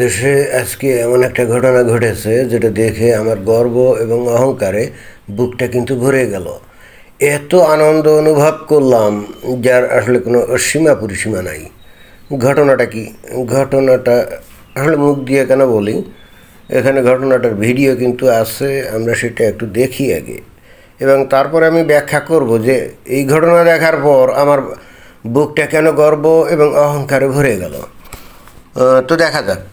বাংলাদেশে আজকে এমন একটা ঘটনা ঘটেছে যেটা দেখে আমার গর্ব এবং অহংকারে বুকটা কিন্তু ভরে গেল। এত আনন্দ অনুভব করলাম যার আসলে কোনো সীমা পরিসীমা নাই। ঘটনাটা কি? ঘটনাটা আসলে মুখ দিয়ে কেন বলি? এখানে ঘটনাটার ভিডিও কিন্তু আছে, আমরা সেটা একটু দেখি আগে। এবং তারপরে আমি ব্যাখ্যা করব যে এই ঘটনা দেখার পর আমার বুকটা কেন গর্ব এবং অহংকারে ভরে গেল। তো দেখা যাক।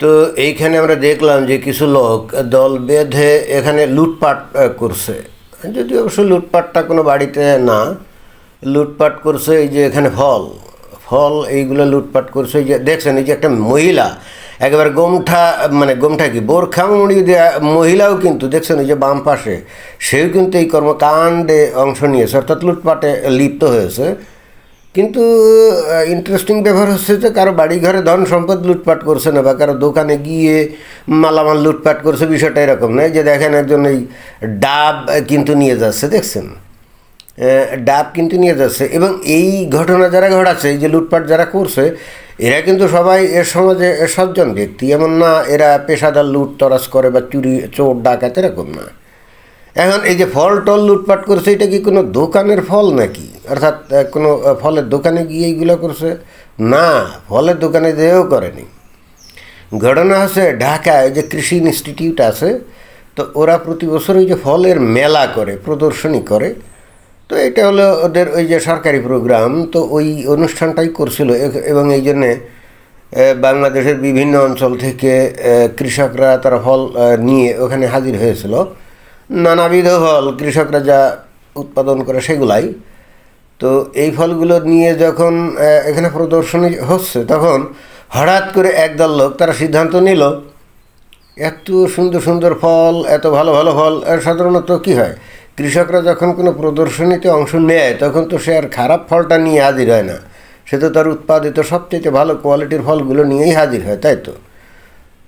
তো এইখানে আমরা দেখলাম যে কিছু লোক দল বেঁধে এখানে লুটপাট করছে। যদি অবশ্য লুটপাটটা কোনো বাড়িতে না, লুটপাট করছে এই যে এখানে ফল ফল এইগুলো লুটপাট করছে। যে দেখছেন, এই যে একটা মহিলা, একেবারে গোমঠা মানে গোমঠা কি বোরখা মুড়ি দেওয়া মহিলাও কিন্তু, দেখছেন এই যে বাম পাশে, সেও কিন্তু এই কর্মকাণ্ডে অংশ নিয়েছে, অর্থাৎ লুটপাটে লিপ্ত হয়েছে। কিন্তু ইন্টারেস্টিং ব্যাপার হচ্ছে যে কারও বাড়ি ঘরে ধন সম্পদ লুটপাট করছে না, বা কারও দোকানে গিয়ে মালামাল লুটপাট করছে, বিষয়টা এরকম নয় যে দেখেন একজন এই ডাব কিন্তু নিয়ে যাচ্ছে, দেখছেন? ডাব কিন্তু নিয়ে যাচ্ছে। এবং এই ঘটনা যারা ঘটাচ্ছে, এই যে লুটপাট যারা করছে, এরা কিন্তু সবাই এর সমাজে সজ্জন ব্যক্তি। এমন না এরা পেশাদার লুট তরাস করে বা চুরি, চোর, ডাকাত এরকম না। এখন এই যে ফল টল লুটপাট করছে, এটা কি কোনো দোকানের ফল নাকি? অর্থাৎ কোনো ফলের দোকানে গিয়ে এইগুলো করছে? না, ফলের দোকানে যেয়েও করেনি। ঘটনা হচ্ছে ঢাকায় যে কৃষি ইনস্টিটিউট আছে, তো ওরা প্রতি বছর ওই যে ফলের মেলা করে, প্রদর্শনী করে। তো এটা হলো ওদের ওই যে সরকারি প্রোগ্রাম, তো ওই অনুষ্ঠানটাই করছিল। এবং এই জন্যে বাংলাদেশের বিভিন্ন অঞ্চল থেকে কৃষকরা তারা ফল নিয়ে ওখানে হাজির হয়েছিল। নানাবিধ ফল, কৃষকরা যা উৎপাদন করে সেগুলাই। তো এই ফলগুলো নিয়ে যখন এখানে প্রদর্শনী হচ্ছে, তখন হঠাৎ করে একদল লোক তারা সিদ্ধান্ত নিল, এত সুন্দর সুন্দর ফল, এত ভালো ভালো ফল সাধারণত কী হয়? কৃষকরা যখন কোনো প্রদর্শনীতে অংশ নেয়, তখন তো সে আর খারাপ ফলটা নিয়ে হাজির হয় না। সে তো তার উৎপাদিত সবচেয়ে ভালো কোয়ালিটির ফলগুলো নিয়েই হাজির হয়, তাই তো?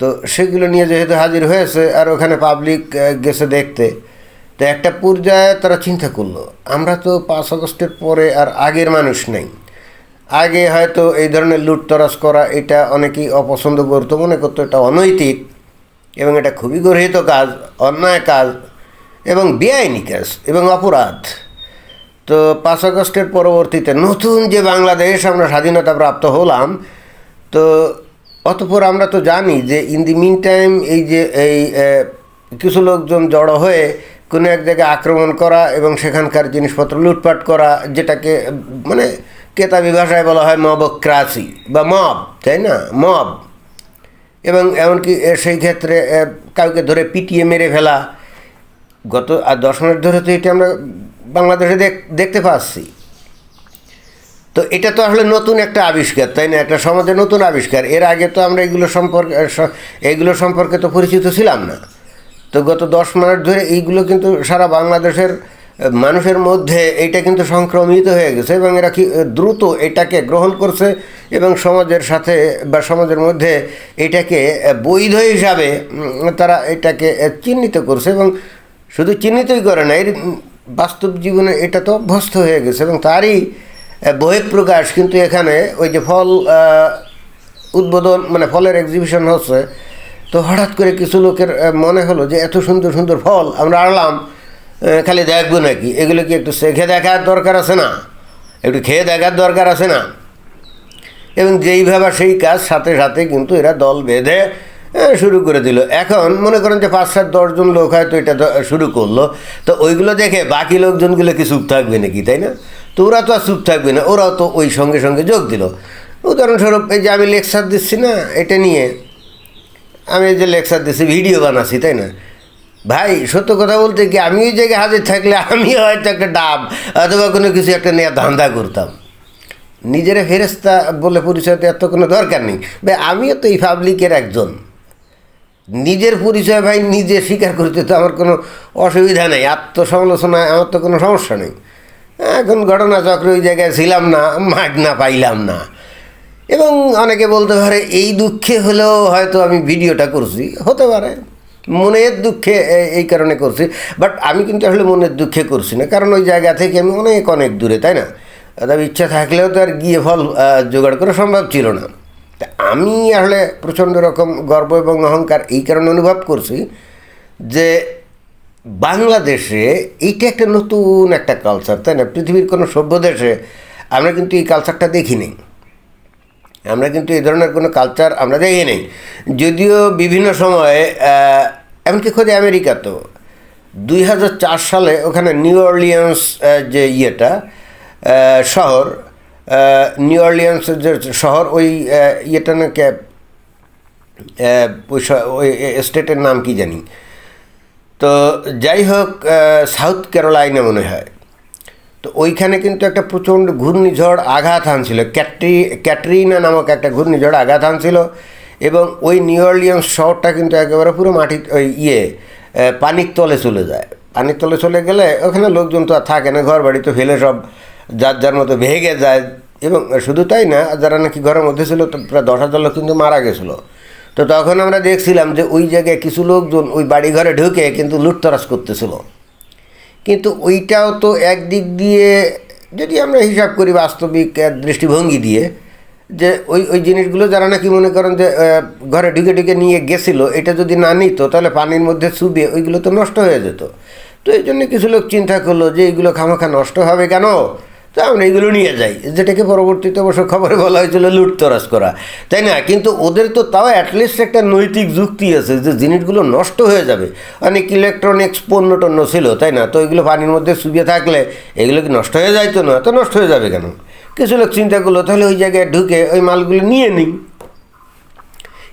তো সেগুলো নিয়ে যেহেতু হাজির হয়েছে, আর ওখানে পাবলিক গেছে দেখতে, তো একটা পর্যায়ে তারা চিন্তা করল, আমরা তো পাঁচ আগস্টের পরে আর আগের মানুষ নেই। আগে হয়তো এই ধরনের লুটতরাজ করা, এটা অনেকেই অপছন্দ করতো, মনে করতো এটা অনৈতিক, এবং এটা খুবই গর্হিত কাজ, অন্যায় কাজ। এবং বেআইনি কাজ এবং অপরাধ। তো পাঁচ আগস্টের পরবর্তীতে নতুন যে বাংলাদেশ আমরা স্বাধীনতা প্রাপ্ত হলাম, তো অতপর আমরা তো জানি যে ইন দি মিন টাইম এই যে এই কিছু লোকজন জড়ো হয়ে কোনো এক জায়গায় আক্রমণ করা এবং সেখানকার জিনিসপত্র লুটপাট করা, যেটাকে মানে কেতাবি ভাষায় বলা হয় মবক্রাসি বা মব, তাই না? মব। এবং এমনকি সেই ক্ষেত্রে কাউকে ধরে পিটিয়ে মেরে ফেলা গত আর দশ মিনিট ধরে তো এটা আমরা বাংলাদেশে দেখ- দেখতে পাচ্ছি। তো এটা তো আসলে নতুন একটা আবিষ্কার, তাই না? একটা সমাজে নতুন আবিষ্কার। এর আগে তো আমরা এগুলো সম্পর্কে এগুলো সম্পর্কে তো পরিচিত ছিলাম না। তো গত দশ মিনিট ধরে এইগুলো কিন্তু সারা বাংলাদেশের মানুষের মধ্যে এটা কিন্তু সংক্রমিত হয়ে গেছে এবং এরা কি দ্রুত এটাকে গ্রহণ করছে এবং সমাজের সাথে, বা সমাজের মধ্যে এটাকে বৈধ হিসাবে তারা এটাকে চিহ্নিত করছে এবং শুধু চিহ্নিতই করে না, এর বাস্তব জীবনে এটা তো অভ্যস্ত হয়ে গেছে এবং তারই বহিঃপ্রকাশ কিন্তু এখানে ওই যে ফল উদ্বোধন মানে ফলের এক্সিবিশন হচ্ছে, তো হঠাৎ করে কিছু লোকের মনে হলো যে এত সুন্দর সুন্দর ফল আমরা আনলাম খালি দেখব নাকি? এগুলো কি একটু চেখে দেখার দরকার আছে না? একটু খেয়ে দেখার দরকার আছে না? এবং যেইভাবে সেই কাজ সাথে সাথে কিন্তু এরা দল বেঁধে শুরু করে দিল। এখন মনে করেন যে পাঁচ সাত দশজন লোক হয়তো এটা শুরু করল। তো ওইগুলো দেখে বাকি লোকজনগুলো কি চুপ থাকবে নাকি, তাই না? তো ওরা তো আর চুপ থাকবে না, ওরাও তো ওই সঙ্গে সঙ্গে যোগ দিল। উদাহরণস্বরূপ এই যে আমি লেকচার দিচ্ছি না, এটা নিয়ে আমি যে লেকচার দিচ্ছি, ভিডিও বানাচ্ছি, তাই না? ভাই, সত্য কথা বলতে কি আমি ওই জায়গায় হাজির থাকলে আমি হয়তো একটা ডাব অথবা কোনো কিছু একটা নিয়ে ধান্দা করতাম। নিজেরা ফেরেস্তা বলে পরিচয় দেওয়ার তো কোনো দরকার নেই। ভাই, আমিও তো এই পাবলিকের একজন। নিজের পরিচয় ভাই নিজে স্বীকার করতে তো আমার কোনো অসুবিধা নেই আত্মসমালোচনায় আমার তো কোনো সমস্যা নেই। এখন ঘটনা চক্র ওই জায়গায় ছিলাম না, মাগ না পাইলাম না। এবং অনেকে বলতে পারে এই দুঃখে হলেও হয়তো আমি ভিডিওটা করছি, হতে পারে। মনের দুঃখে এই কারণে করছি। বাট আমি কিন্তু আসলে মনের দুঃখে করছি না, কারণ ওই জায়গা থেকে আমি অনেক অনেক দূরে, তাই না? তবে ইচ্ছা থাকলেও তো আর গিয়ে ফল জোগাড় করা সম্ভব ছিল না। তা আমি আসলে প্রচণ্ড রকম গর্ব এবং অহংকার এই কারণে অনুভব করছি যে বাংলাদেশে এইটা একটা নতুন একটা কালচার তাই না? পৃথিবীর কোনো সভ্য দেশে আমরা কিন্তু এই কালচারটা দেখি নেই আমরা কিন্তু এই ধরনের কোনো কালচার আমরা দেখি নেই। যদিও বিভিন্ন সময়ে এমনকি খোঁজে আমেরিকা তো, দুই সালে ওখানে নিউ অর্লিয়ান্স যে ইয়েটা শহর নিউ অর্লিয়ান্স যে শহর ওই ইয়েটা না আহ, ওই স্টেটের নাম কি জানি। তো যাই হোক সাউথ ক্যারোলাইনা মনে হয়। তো ওইখানে কিন্তু একটা প্রচণ্ড ঘূর্ণিঝড় আঘাত হানছিল। ক্যাটরি ক্যাটরিনা নামক একটা ঘূর্ণিঝড় আঘাত হানছিল এবং ওই নিউ অর্লিয়ান্স শহরটা কিন্তু একেবারে পুরো মাটি ওই ইয়ে পানির তলে চলে যায়। পানির তলে চলে গেলে ওখানে লোকজন তো আর থাকে না ঘর বাড়ি তো ফেলে সব যার যার মতো ভেঙে যায়। এবং শুধু তাই না যারা নাকি ঘরের মধ্যে ছিল প্রায় দশ হাজার লোক কিন্তু মারা গেছিল। তো তখন আমরা দেখছিলাম যে ওই জায়গায় কিছু লোকজন ওই বাড়ি ঘরে ঢুকে কিন্তু লুটতরাজ করতেছিল। কিন্তু ওইটাও তো একদিক দিয়ে, যদি আমরা হিসাব করি বাস্তবিক দৃষ্টিভঙ্গি দিয়ে, যে ওই ওই জিনিসগুলো যারা নাকি মনে করেন যে ঘরে ঢুকে ঢুকে নিয়ে গেছিল, এটা যদি না নিত, তাহলে পানির মধ্যে চুবে ওইগুলো তো নষ্ট হয়ে যেত। তো এই জন্য কিছু লোক চিন্তা করল যে, এইগুলো খামাখা নষ্ট হবে কেন? তো আমরা এগুলো নিয়ে যাই। যেটাকে পরবর্তীতে অবশ্য খবরে বলা হয়েছিল লুটতরাজ করা। তাই না? কিন্তু ওদের তো তাও অ্যাটলিস্ট একটা নৈতিক যুক্তি আছে যে জিনিসগুলো নষ্ট হয়ে যাবে। অনেক ইলেকট্রনিক্স পণ্য টণ্য ছিল, তাই না? তো এগুলো পানির মধ্যে চুবিয়ে থাকলে এগুলো কি নষ্ট হয়ে যাইতো না? তো নষ্ট হয়ে যাবে কেন? কিছু লোক চিন্তা করল, তাহলে ওই জায়গায় ঢুকে ওই মালগুলো নিয়ে নিই।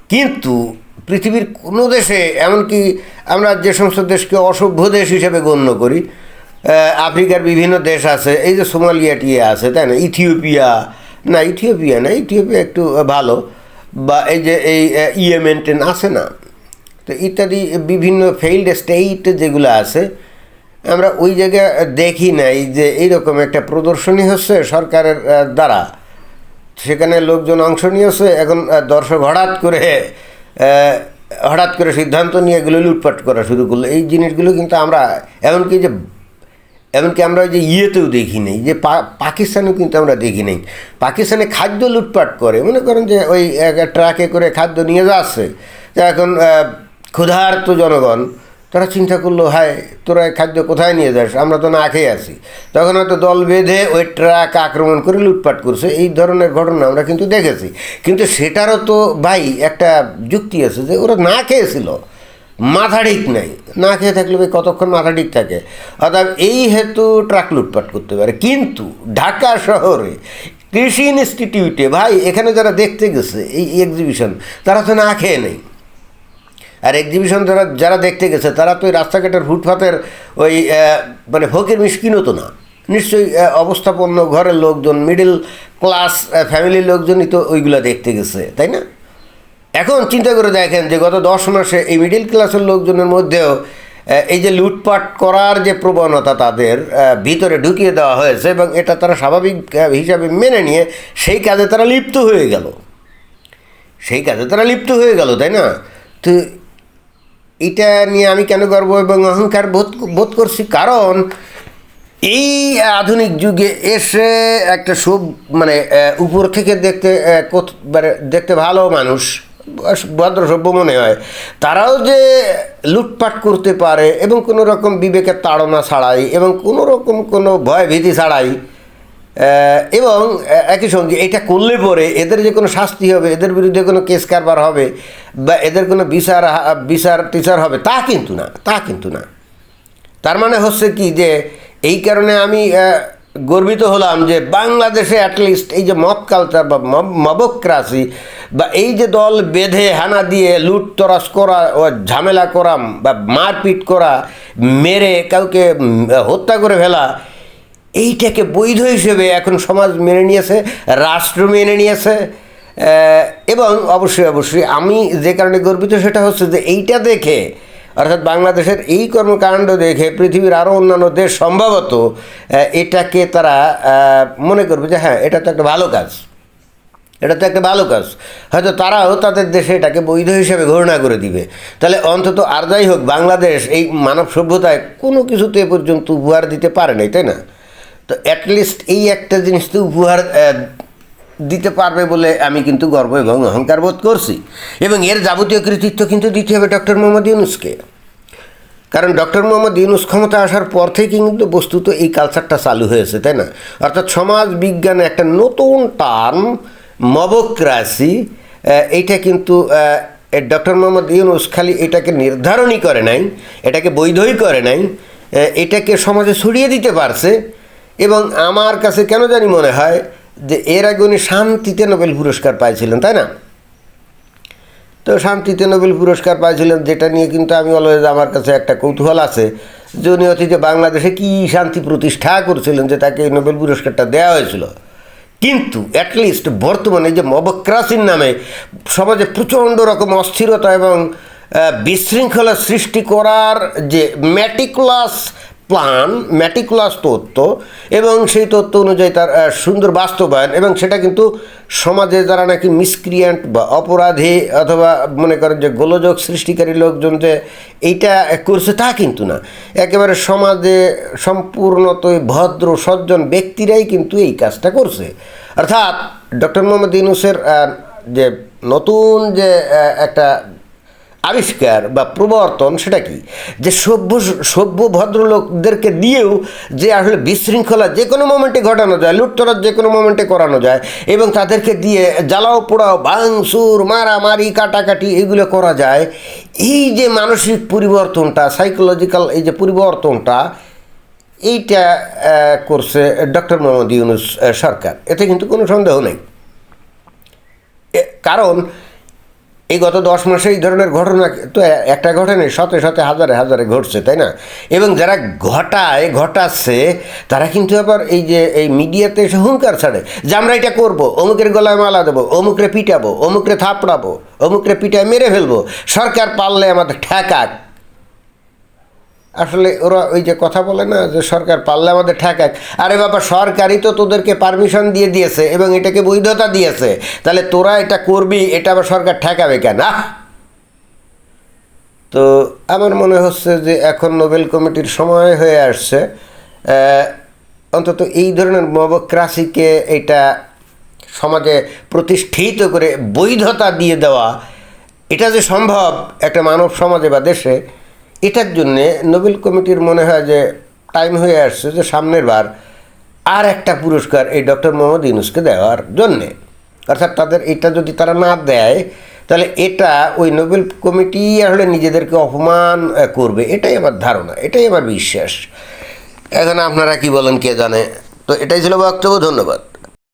কিন্তু পৃথিবীর কোনো দেশে, এমনকি আমরা যে সমস্ত দেশকে অসভ্য দেশ হিসেবে গণ্য করি আফ্রিকার বিভিন্ন দেশ আছে। এই যে সোমালিয়া টিয়ে আছে, তাই না? ইথিওপিয়া। না ইথিওপিয়া না, ইথিওপিয়া একটু ভালো। বা এই যে এই ইয়েমেন্টেন আছে না? তো ইত্যাদি বিভিন্ন ফেইল্ড স্টেট যেগুলো আছে, আমরা ওই জায়গায় দেখি নাই যে এইরকম একটা প্রদর্শনী হচ্ছে সরকারের দ্বারা। সেখানে লোকজন অংশ নিয়েছে, এখন দর্শক হঠাৎ করে হঠাৎ করে সিদ্ধান্ত নিয়ে এগুলো লুটপাট করা শুরু করল। এই জিনিসগুলো কিন্তু আমরা, এমনকি যে এমনকি আমরা ওই যে ইয়েতেও দেখি নেই, যে পাকিস্তানেও কিন্তু আমরা দেখি নেই। পাকিস্তানে খাদ্য লুটপাট করে, মনে করেন যে ওই ট্রাকে করে খাদ্য নিয়ে যাচ্ছে। তো এখন ক্ষুধার্ত জনগণ, তারা চিন্তা করল, হায়, তোরা খাদ্য কোথায় নিয়ে যাস? আমরা তো না খেয়ে আছি। তখন হয়তো দল বেঁধে ওই ট্রাক আক্রমণ করে লুটপাট করছে। এই ধরনের ঘটনা আমরা কিন্তু দেখেছি। কিন্তু সেটারও তো ভাই একটা যুক্তি আছে যে ওরা না খেয়েছিল। মাথা ঠিক নাই। না খেয়ে থাকলে ভাই কতক্ষণ মাথা ঠিক থাকে? অর্থাৎ এই হেতু ট্রাক লুটপাট করতে পারে। কিন্তু ঢাকা শহরে কৃষি ইনস্টিটিউটে ভাই, এখানে যারা দেখতে গেছে এই এক্সিবিশন তারা তো না খেয়ে নেই। আর এক্সিবিশন যারা যারা দেখতে গেছে, তারা তো ওই রাস্তাঘাটের ফুটপাতের ওই মানে ফকির মিসকিনও তো না। নিশ্চয়ই অবস্থাপন্ন ঘরের লোকজন মিডল ক্লাস ফ্যামিলির লোকজনই তো ওইগুলো দেখতে গেছে, তাই না? এখন চিন্তা করে দেখেন যে গত দশ মাসে এই মিডিল ক্লাসের লোকজনের মধ্যেও এই যে লুটপাট করার যে প্রবণতা তাদের ভিতরে ঢুকিয়ে দেওয়া হয়েছে এবং এটা তারা স্বাভাবিক হিসাবে মেনে নিয়ে সেই কাজে তারা লিপ্ত হয়ে গেল। সেই কাজে তারা লিপ্ত হয়ে গেল, তাই না? তো এটা নিয়ে আমি কেন গর্ব এবং অহংকার বোধ বোধ করছি? কারণ এই আধুনিক যুগে এসে একটা সব মানে উপর থেকে দেখতে মানে দেখতে ভালো মানুষ ভদ্র সভ্য মনে হয়। তারাও যে লুটপাট করতে পারে এবং কোনো রকম বিবেকের তাড়না ছাড়াই এবং কোনো রকম কোনো ভয় ভীতি ছাড়াই এবং একই সঙ্গে এটা করলে পরে এদের যে কোনো শাস্তি হবে, এদের বিরুদ্ধে কোনো কেস কারবার হবে বা এদের কোনো বিচার বিচার টিচার হবে, তা কিন্তু না, তা কিন্তু না। তার মানে হচ্ছে কি যে, এই কারণে আমি গর্বিত হলাম যে বাংলাদেশে অ্যাটলিস্ট এই যে মব কালচার বা মবক্রাসি বা এই যে দল বেঁধে হানা দিয়ে লুট তরাস করা ও ঝামেলা করা বা মারপিট করা, মেরে কাউকে হত্যা করে ফেলা, এইটাকে বৈধ হিসেবে এখন সমাজ মেনে নিয়েছে, রাষ্ট্র মেনে নিয়েছে এবং অবশ্যই অবশ্যই আমি যে কারণে গর্বিত সেটা হচ্ছে যে এইটা দেখে অর্থাৎ বাংলাদেশের এই কর্মকাণ্ড দেখে পৃথিবীর আরও অন্যান্য দেশ সম্ভবত এটাকে তারা মনে করবে যে হ্যাঁ এটা তো একটা ভালো কাজ। এটা তো একটা ভালো কাজ। হয়তো তারাও তাদের দেশে এটাকে বৈধ হিসেবে ঘোষণা করে দিবে। তাহলে অন্তত আর যাই হোক, বাংলাদেশ এই মানব সভ্যতায় কোনো কিছুতে পর্যন্ত উপহার দিতে পারে নাই, তাই না? তো অ্যাটলিস্ট এই একটা জিনিস তো উপহার দিতে পারবে বলে আমি কিন্তু গর্ব এবং অহংকার বোধ করছি। এবং এর যাবতীয় কৃতিত্ব কিন্তু দিতে হবে ডক্টর মোহাম্মদ ইউনুসকে। কারণ ডক্টর মোহাম্মদ ইউনুস ক্ষমতা আসার পর থেকে কিন্তু বস্তুত এই কালচারটা চালু হয়েছে, তাই না? অর্থাৎ সমাজ বিজ্ঞানে একটা নতুন টার্ম মবক্রাসি এইটা কিন্তু ডক্টর মোহাম্মদ ইউনুস খালি এটাকে নির্ধারণই করে নাই, এটাকে বৈধই করে নাই এটাকে সমাজে ছড়িয়ে দিতে পারছে এবং আমার কাছে কেন জানি মনে হয় যে এর আগে উনি শান্তিতে নোবেল পুরস্কার পাইছিলেন, তাই না? তো শান্তিতে নোবেল পুরস্কার পাইছিলেন, যেটা নিয়ে কিন্তু আমি অলওয়েজ আমার কাছে একটা কৌতূহল আছে। যে উনি অতীতে বাংলাদেশে কী শান্তি প্রতিষ্ঠা করেছিলেন যে তাকে এই নোবেল পুরস্কারটা দেওয়া হয়েছিল? কিন্তু অ্যাটলিস্ট বর্তমানে যে মবক্রাসির নামে সমাজে প্রচণ্ড রকম অস্থিরতা এবং বিশৃঙ্খলা সৃষ্টি করার যে ম্যাটিকুলাস প্ল্যান ম্যাটিকুলাস তত্ত্ব এবং সেই তত্ত্ব অনুযায়ী তার সুন্দর বাস্তবায়ন এবং সেটা কিন্তু সমাজে যারা নাকি মিসক্রিয়েন্ট বা অপরাধী অথবা মনে করেন যে গোলযোগ সৃষ্টিকারী লোকজন যে এইটা করছে তা কিন্তু না। একেবারে সমাজে সম্পূর্ণতই ভদ্র, সজ্জন ব্যক্তিরাই কিন্তু এই কাজটা করছে। অর্থাৎ ডক্টর মোহাম্মদ ইউনুসের যে নতুন যে একটা আবিষ্কার বা প্রবর্তন সেটা কি? যে সভ্য সভ্য ভদ্রলোকদেরকে দিয়েও যে আসলে বিশৃঙ্খলা যে কোনো মোমেন্টে ঘটানো যায়, লুটতরাজ যে কোনো মোমেন্টে করানো যায় এবং তাদেরকে দিয়ে জ্বালাও পোড়াও, ভাঙচুর, মারামারি, কাটাকাটি এগুলো করা যায়, এই যে মানসিক পরিবর্তনটা সাইকোলজিক্যাল এই যে পরিবর্তনটা, এইটা করছে ডক্টর মোহাম্মদ ইউনুস সরকার। এতে কিন্তু কোনো সন্দেহ নেই। কারণ এই গত দশ মাসে এই ধরনের ঘটনা তো একটা ঘটনা শতে শতে হাজারে হাজারে ঘটছে, তাই না? এবং যারা ঘটায়, ঘটাচ্ছে, তারা কিন্তু আবার এই যে, এই মিডিয়াতে এসে হুঙ্কার ছাড়ে যে আমরা এটা করব, অমুকের গলায় মালা দেবো, অমুকরে পিটাবো, অমুকরে থাপড়াবো, অমুকরে পিটায় মেরে ফেলব, সরকার পারলে আমাদের ঠেকাক আসলে ওরা ওই যে কথা বলে না যে সরকার পারলে আমাদের ঠেকাক। আরে বাবা, সরকারই তো তোদেরকে পারমিশন দিয়ে দিয়েছে এবং এটাকে বৈধতা দিয়েছে। তাহলে তোরা এটা করবি, এটা আবার সরকার ঠেকাবে কেন? তো আমার মনে হচ্ছে যে এখন নোবেল কমিটির সময় হয়ে আসছে। অন্তত এই ধরনের মবক্রাসিকে এটা সমাজে প্রতিষ্ঠিত করে বৈধতা দিয়ে দেওয়া, এটা যে সম্ভব একটা মানব সমাজে বা দেশে এটার জন্যে নোবেল কমিটির মনে হয় যে টাইম হয়ে আসছে যে সামনের বার আর একটা পুরস্কার এই ডক্টর মোহাম্মদ ইউনুসকে দেওয়ার জন্যে। অর্থাৎ তাদের এটা যদি তারা না দেয়, তাহলে এটা ওই নোবেল কমিটি আসলে নিজেদেরকে অপমান করবে। এটাই আমার ধারণা, এটাই আমার বিশ্বাস। এখন আপনারা কি বলেন, কে জানে? তো এটাই ছিল বক্তব্য, ধন্যবাদ।